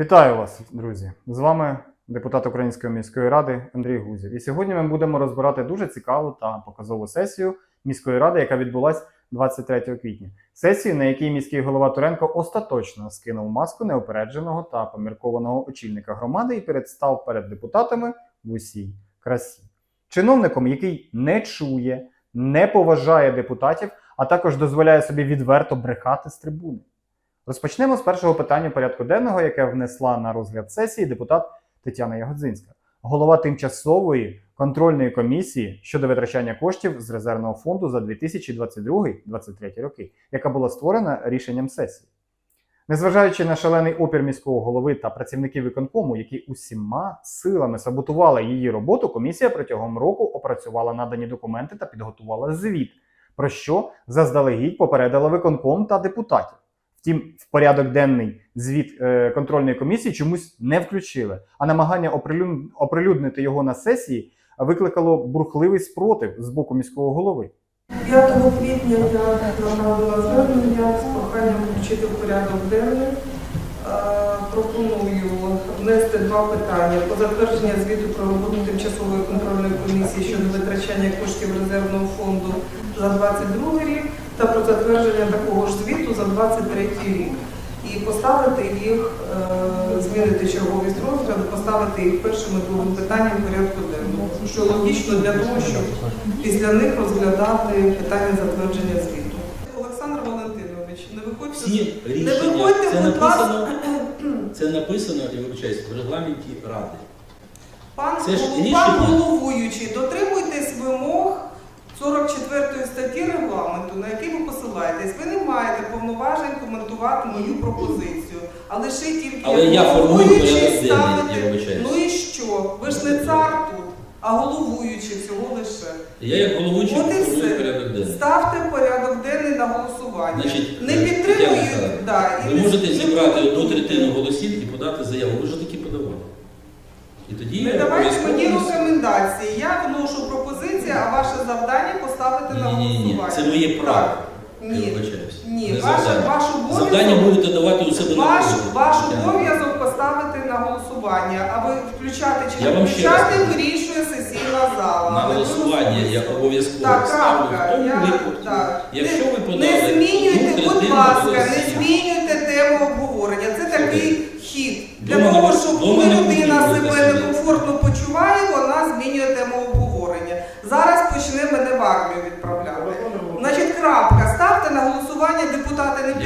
Вітаю вас, друзі! З вами депутат Української міської ради Андрій Гузів. І сьогодні ми будемо розбирати дуже цікаву та показову сесію міської ради, яка відбулась 23 квітня. Сесію, на якій міський голова Туренко остаточно скинув маску неупередженого та поміркованого очільника громади і представ перед депутатами в усій красі. Чиновником, який не чує, не поважає депутатів, а також дозволяє собі відверто брехати з трибуни. Розпочнемо з першого питання порядку денного, яке внесла на розгляд сесії депутат Тетяна Ягодзинська, голова тимчасової контрольної комісії щодо витрачання коштів з резервного фонду за 2022-2023 роки, яка була створена рішенням сесії. Незважаючи на шалений опір міського голови та працівників виконкому, які усіма силами саботували її роботу, комісія протягом року опрацювала надані документи та підготувала звіт, про що заздалегідь попередила виконком та депутатів. Втім, в порядок денний звіт е, контрольної комісії чомусь не включили, а намагання оприлюднити його на сесії викликало бурхливий спротив з боку міського голови. 5 квітня я направила звернення з проханням включити в порядок денний. Е, Пропоную внести два питання по затвердження звіту про роботу тимчасової контрольної комісії щодо витрачання коштів резервного фонду за 22 рік та про затвердження такого ж звіту за 23 рік. І поставити їх, е, змінити черговість розгляду, поставити їх першим і другим питанням порядку денного. Що логічно для того, щоб після них розглядати питання затвердження звіту. Олександр Валентинович, не виходьте Всі не рішення виходьте, це будь написано, ласка. це написано, я вибачаюсь, в регламенті ради. Пан, Це ж рішення. пан головуючий, дотримуйтесь вимог 44 статті регламенту, на який ви посилаєтесь. Ви не маєте повноважень мою пропозицію, а лише тільки Але я формую порядок ставити- я вибачаюсь. Ну і що? Ви ж не цар тут, а головуючий всього лише. Я як головуючий От і формую все. порядок денний. Ставте порядок денний на голосування. Значить, не е, Тетяна підтримують, Михайлівна, да, і Ви не- можете зібрати одну третину голосів і подати заяву. Ви вже таки подавали. І тоді Не давайте мені рекомендації. Я вношу пропозиції, а ваше завдання поставити на Ні, ні, ні, голосування. це моє право. Так. Я Ні. вибачаюсь. Ні, Не ваш, завдання. ваш обов'язок. Завдання будете давати у себе Ваш, ваш обов'язок поставити на голосування, а ви включати чи Я не вам ще раз включати кажу. вирішує сесійна зала. На Але ви голосування я обов'язково Так, ставлю крапка. тому Я- випадку, так. якщо Не- ви подали Не змінюйте, будь ласка, не змінюйте тему обговорення.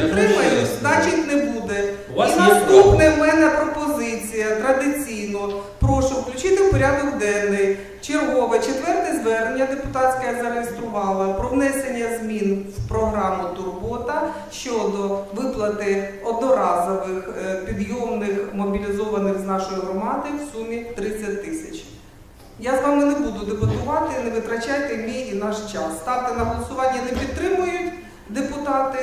Раз значить не буде. У вас І є наступне в мене пропозиція традиційно. Прошу включити в порядок денний чергове четверте звернення депутатське я зареєструвала про внесення змін в програму Турбота щодо виплати одноразових е, підйомних мобілізованих з нашої громади в сумі 30 тисяч. Я з вами не буду дебатувати, не витрачайте мій і наш час. Ставте на голосування, не підтримують депутати,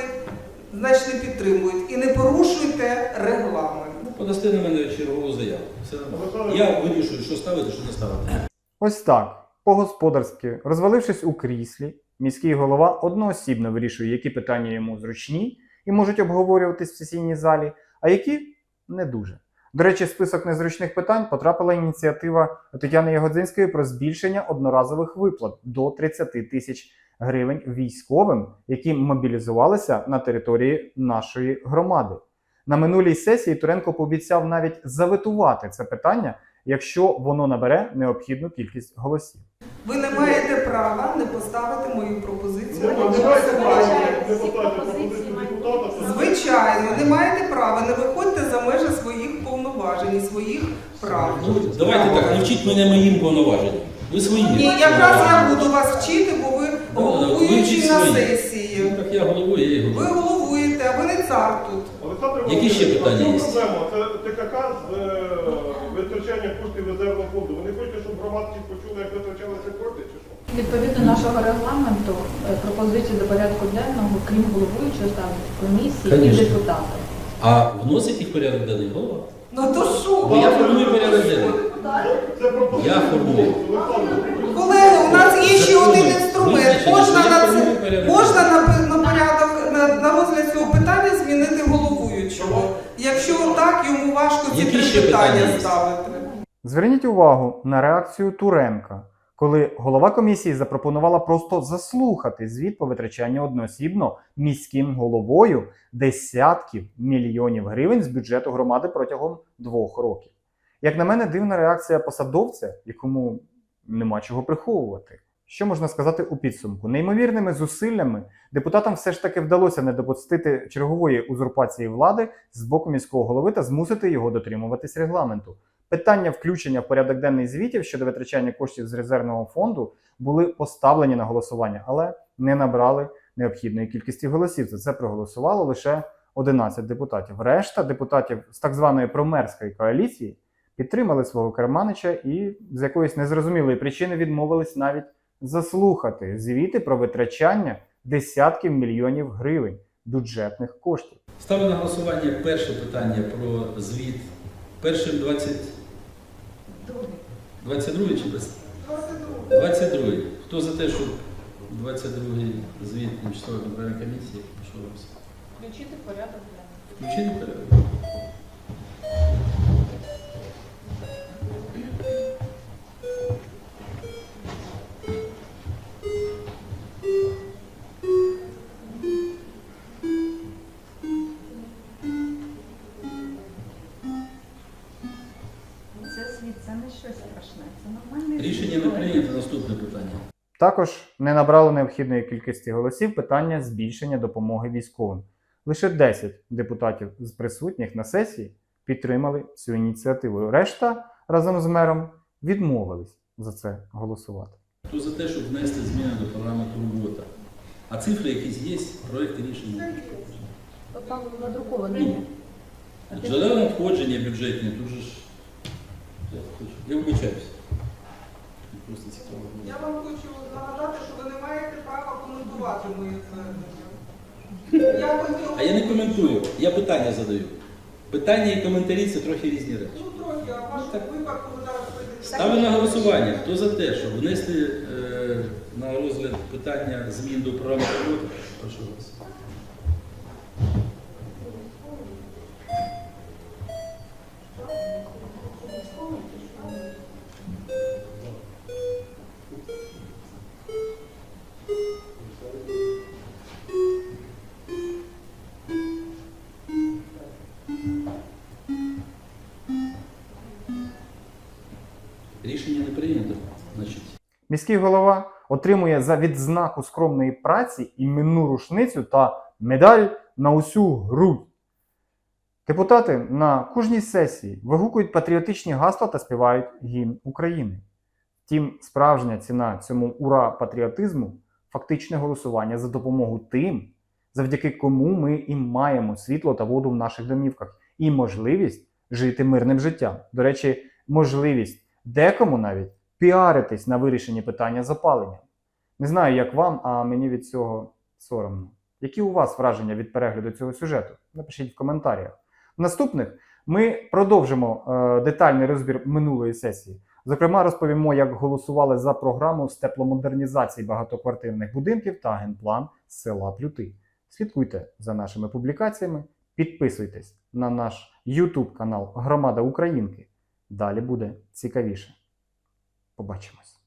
значить не підтримують. І не порушуйте регламент. Ну, Подасте на мене чергову заяву. Все нормально. Я вирішую, що ставити, що не ставити. Ось так, по-господарськи, розвалившись у кріслі, міський голова одноосібно вирішує, які питання йому зручні і можуть обговорюватись в сесійній залі, а які не дуже. До речі, в список незручних питань потрапила ініціатива Тетяни Ягодзинської про збільшення одноразових виплат до 30 тисяч гривень військовим, які мобілізувалися на території нашої громади. На минулій сесії Туренко пообіцяв навіть заветувати це питання, якщо воно набере необхідну кількість голосів. Ви не маєте права не поставити мою пропозицію на голосування. Звичайно, не маєте права, не виходьте за межі своїх повноважень і своїх прав. Давайте так, не вчіть мене моїм повноваженням. Ви свої. Ні, якраз я буду вас вчити, бо Ну, головуючий на сесії. Ну, так я головую, я Ви головуєте, а ви не цар тут. Олександр Які ще питання є? Проблема? Це ТКК з е, витрачання коштів резервного фонду. Вони хочуть, щоб громадці почули, як витрачалися кошти, чи що? Відповідно нашого регламенту е, пропозиції до порядку денного, крім головуючого, ставлять комісії і депутата. А вносить їх порядок денний голова? Ну то Бо що? Ну, я формую порядок денний. Це пропозиція. Я формую. Колеги, у нас є ще 11 думаю, можна на це можна на, порядок на, на розгляд цього питання змінити головуючого. Якщо так, йому важко ці три питання ставити. Зверніть увагу на реакцію Туренка, коли голова комісії запропонувала просто заслухати звіт по витрачанню одноосібно міським головою десятків мільйонів гривень з бюджету громади протягом двох років. Як на мене, дивна реакція посадовця, якому нема чого приховувати. Що можна сказати у підсумку? Неймовірними зусиллями депутатам все ж таки вдалося не допустити чергової узурпації влади з боку міського голови та змусити його дотримуватись регламенту. Питання включення в порядок денний звітів щодо витрачання коштів з резервного фонду були поставлені на голосування, але не набрали необхідної кількості голосів. За це проголосувало лише 11 депутатів. Решта депутатів з так званої промерської коаліції підтримали свого керманича і з якоїсь незрозумілої причини відмовились навіть заслухати звіти про витрачання десятків мільйонів гривень бюджетних коштів. Ставлю на голосування перше питання про звіт. Першим 20... 22 чи без? 22. Хто за те, щоб 22 звіт тимчасової контрольної комісії? Прошу вас. Включити порядок. Включити порядок. Також не набрало необхідної кількості голосів питання збільшення допомоги військовим. Лише 10 депутатів з присутніх на сесії підтримали цю ініціативу. Решта разом з мером відмовились за це голосувати. Хто за те, щоб внести зміни до програми робота? А цифри якісь є, проекти рішення? Там надруковані. Джерела надходження бюджетні, дуже ж. Я вибачаюся. Просто цікаво. Я вам хочу нагадати, що ви не маєте права Я А я не коментую, я питання задаю. Питання і коментарі це трохи різні речі. Ну, трохи, а в вашому випадку ви зараз. Ставлю на голосування. Хто за те, щоб внести е, на розгляд питання змін до програми роботи? Прошу вас. Міський голова отримує за відзнаку скромної праці іменну рушницю та медаль на усю грудь. Депутати на кожній сесії вигукують патріотичні гасла та співають гімн України. Втім, справжня ціна цьому ура патріотизму фактичне голосування за допомогу тим, завдяки кому ми і маємо світло та воду в наших домівках, і можливість жити мирним життям. До речі, можливість декому навіть піаритись на вирішенні питання з опаленням. Не знаю, як вам, а мені від цього соромно. Які у вас враження від перегляду цього сюжету? Напишіть в коментарях. В наступних ми продовжимо е, детальний розбір минулої сесії. Зокрема, розповімо, як голосували за програму з тепломодернізації багатоквартирних будинків та генплан села Плюти. Слідкуйте за нашими публікаціями, підписуйтесь на наш YouTube канал Громада Українки. Далі буде цікавіше. Побачимось.